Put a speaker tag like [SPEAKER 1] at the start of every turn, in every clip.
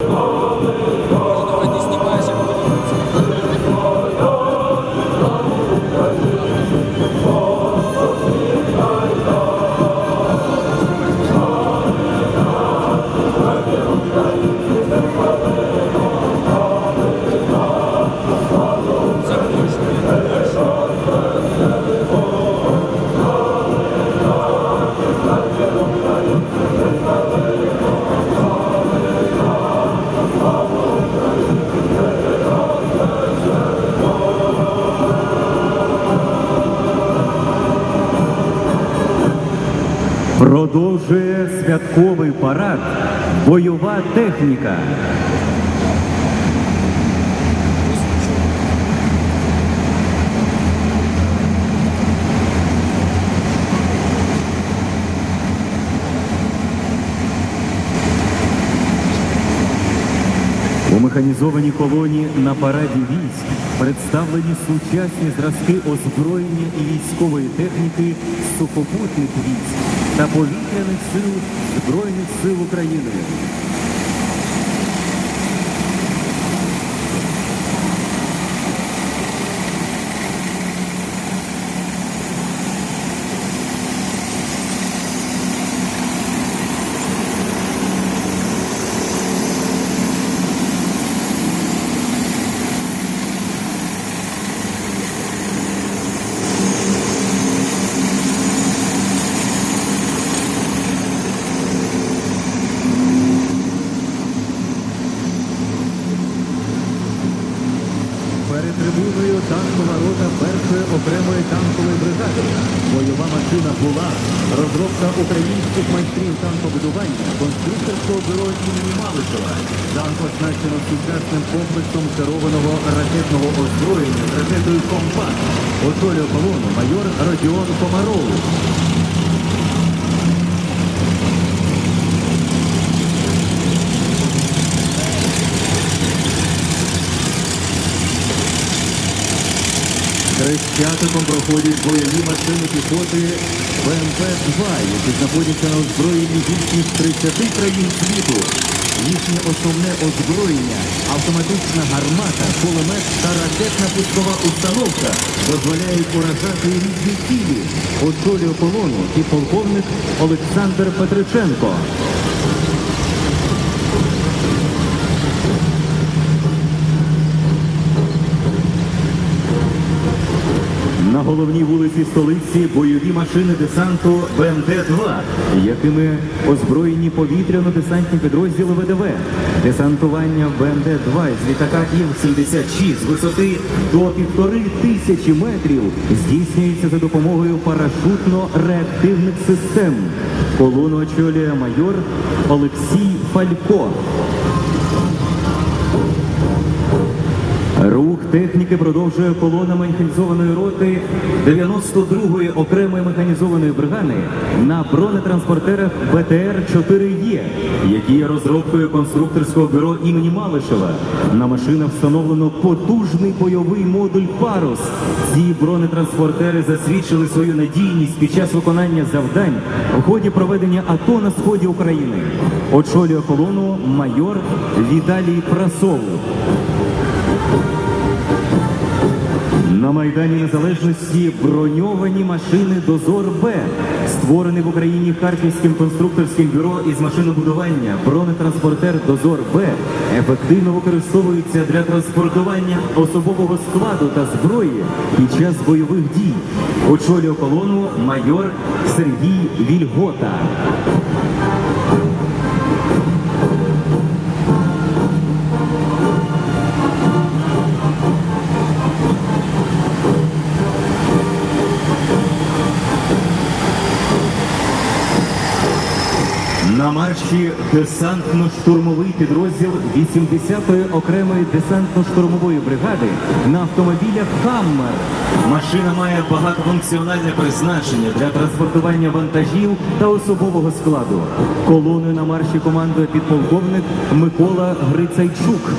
[SPEAKER 1] Oh. Святковий парад бойова техніка. У механізованій колоні на параді військ представлені сучасні зразки озброєння і військової техніки сухопутних військ та повітряних сил Збройних сил України. Трибуною танкова рота першої окремої танкової бригади. Бойова машина була розробка українських майстрів танкобудування конструкторського бюро імені Малишева. Танк оснащено сучасним комплексом керованого ракетного озброєння з ракетою «Компас». Очолює колону майор Родіон Комаров. Хрещатиком проходять бойові машини піхоти БМП-2, які знаходяться на озброєнні більш ніж 30 країн світу. Їхнє основне озброєння автоматична гармата, кулемет та ракетна пускова установка дозволяють уражати різні цілі. Очолює колону і полковник Олександр Петриченко. Головній вулиці столиці бойові машини десанту БМД-2, якими озброєні повітряно-десантні підрозділи ВДВ. Десантування БМД-2 з літака Іл-76 з висоти до півтори тисячі метрів здійснюється за допомогою парашутно-реактивних систем. Колону очолює майор Олексій Фалько. Рух техніки продовжує колона механізованої роти 92-ї окремої механізованої бригади на бронетранспортерах БТР-4Е, які є розробкою конструкторського бюро імені Малишева. На машинах встановлено потужний бойовий модуль «Парус». Ці бронетранспортери засвідчили свою надійність під час виконання завдань в ході проведення АТО на сході України. Очолює колону майор Віталій Прасов. На Майдані Незалежності броньовані машини Дозор Б, створений в Україні Харківським конструкторським бюро із машинобудування. Бронетранспортер Дозор Б ефективно використовується для транспортування особового складу та зброї під час бойових дій. Очолює колону майор Сергій Вільгота. Десантно-штурмовий підрозділ 80-ї окремої десантно-штурмової бригади на автомобілях «Хаммер». Машина має багатофункціональне призначення для транспортування вантажів та особового складу. Колоною на марші командує підполковник Микола Грицайчук.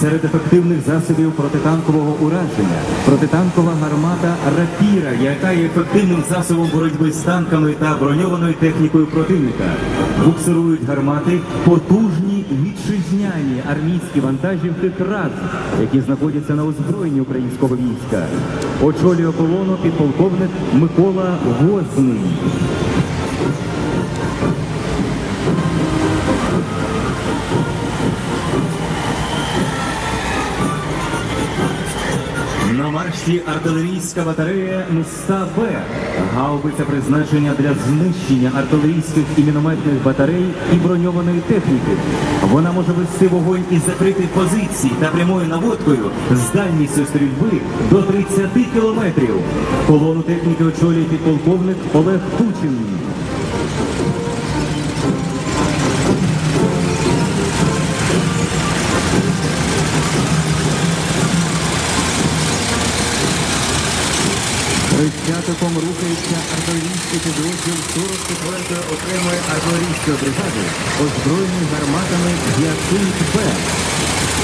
[SPEAKER 1] Серед ефективних засобів протитанкового ураження протитанкова гармата Рапіра, яка є ефективним засобом боротьби з танками та броньованою технікою противника. Буксирують гармати потужні вітчизняні армійські вантажівки КРАЗ, які знаходяться на озброєнні українського війська. Очолює колону підполковник Микола Возний. Марші артилерійська батарея Муста Б. Гаубиця призначення для знищення артилерійських і мінометних батарей і броньованої техніки. Вона може вести вогонь із закритих позицій та прямою наводкою з дальністю стрільби до 30 кілометрів. Колону техніки очолює підполковник Олег Тучин. Хрещатиком рухається артилерійський підрозділ 44-ї окремої артилерійської бригади, озброєний гарматами «Гіацинт Б».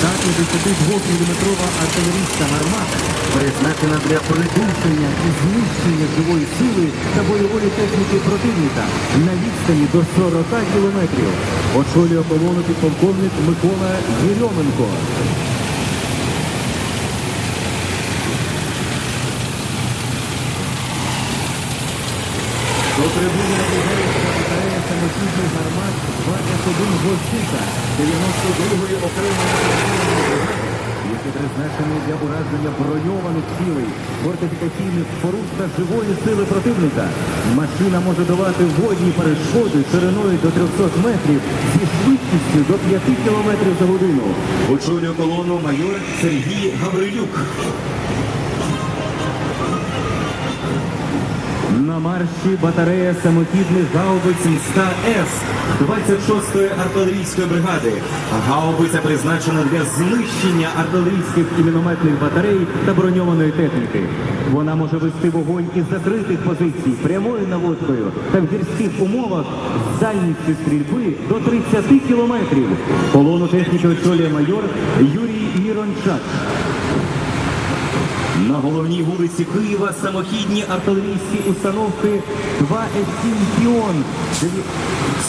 [SPEAKER 1] 152-мм артилерійська гармата призначена для придушення і знищення живої сили та бойової техніки противника на відстані до 40 кілометрів. Очолює колону підполковник Микола Єрьоменко. До трибуни наближається батарея самохідних гармат 21 Гвоздика 92-ї окремої які призначені для ураження броньованих цілей, фортифікаційних споруд та живої сили противника. Машина може долати водні перешкоди шириною до 300 метрів зі швидкістю до 5 км за годину. Очолює колону майор Сергій Гаврилюк. На марші батарея самохідних гаубиць міста С 26-ї артилерійської бригади. Гаубиця призначена для знищення артилерійських і мінометних батарей та броньованої техніки. Вона може вести вогонь із закритих позицій прямою наводкою та в гірських умовах з дальністю стрільби до 30 кілометрів. Колону техніки очолює майор Юрій Мірончак. На головній вулиці Києва самохідні артилерійські установки 2 С-7 «Піон»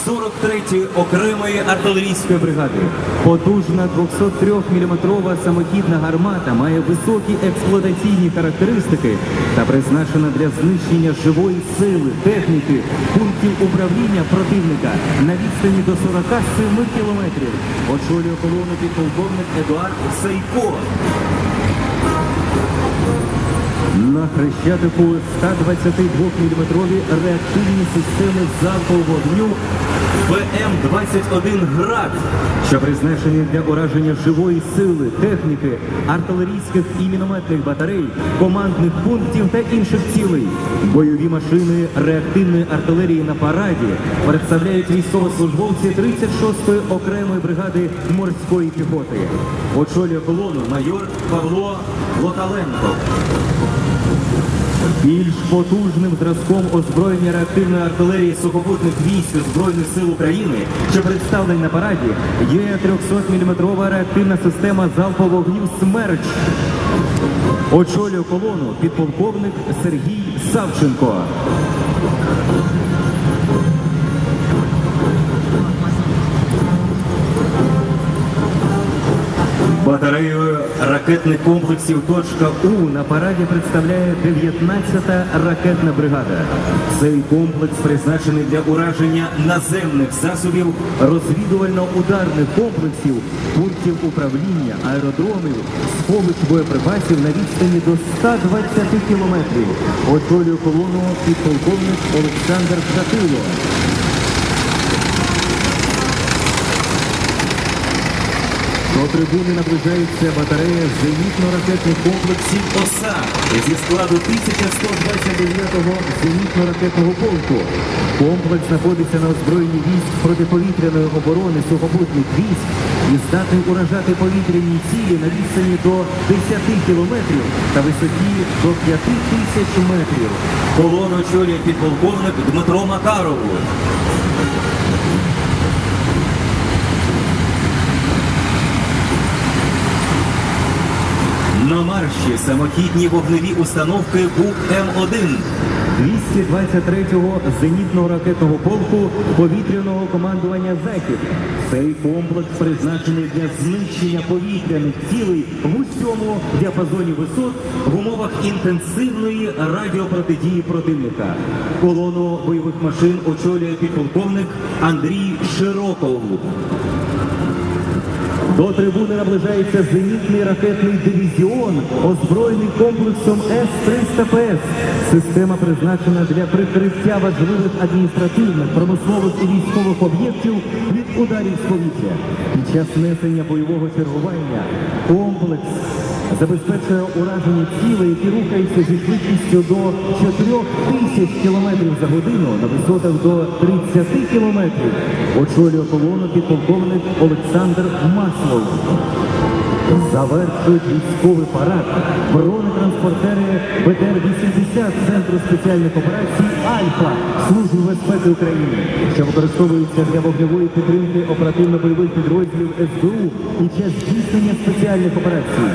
[SPEAKER 1] 43-ї окремої артилерійської бригади. Потужна 203-мм самохідна гармата має високі експлуатаційні характеристики та призначена для знищення живої сили, техніки, пунктів управління противника на відстані до 47 кілометрів. Очолює колону підполковник Едуард Thank you. На Хрещатику 122-мм реактивні системи залпового вогню БМ-21 «Град», що призначені для ураження живої сили, техніки, артилерійських і мінометних батарей, командних пунктів та інших цілей. Бойові машини реактивної артилерії на параді представляють військовослужбовці 36-ї окремої бригади морської піхоти. Очолює колону майор Павло Лоталенко. Більш потужним зразком озброєння реактивної артилерії сухопутних військ Збройних сил України, що представлені на параді, є 300-мм реактивна система залпового вогню «Смерч». Очолює колону підполковник Сергій Савченко. Батарею ракетних комплексів «Точка У» на параді представляє 19-та ракетна бригада. Цей комплекс призначений для ураження наземних засобів, розвідувально-ударних комплексів, пунктів управління, аеродромів, сховищ боєприпасів на відстані до 120 кілометрів. Очолює колону підполковник Олександр Шатило. До трибуни наближається батарея зенітно-ракетних комплексів ОСА зі складу 1129-го зенітно-ракетного полку. Комплекс знаходиться на озброєнні військ протиповітряної оборони сухопутних військ і здатний уражати повітряні цілі на відстані до 10 кілометрів та висоті до 5 тисяч метрів. Колону очолює підполковник Дмитро Макарову. На марші самохідні вогневі установки БУК М1. 223-го зенітного ракетного полку повітряного командування Захід. Цей комплекс призначений для знищення повітряних цілей в усьому діапазоні висот в умовах інтенсивної радіопротидії противника. Колону бойових машин очолює підполковник Андрій Широков. До трибуни наближається зенітний ракетний дивізіон, озброєний комплексом С-300ПС. Система призначена для прикриття важливих адміністративних, промислових і військових об'єктів від ударів з повітря. Під час несення бойового чергування комплекс забезпечує ураження цілей, які рухаються зі швидкістю до 4 тисяч кілометрів за годину на висотах до 30 кілометрів. Очолює колону підполковник Олександр Маслов. Завершують військовий парад бронетранспортери БТР-80 Центру спеціальних операцій Альфа Служби безпеки України, що використовуються для вогневої підтримки оперативно-бойових підрозділів СБУ під час здійснення спеціальних операцій.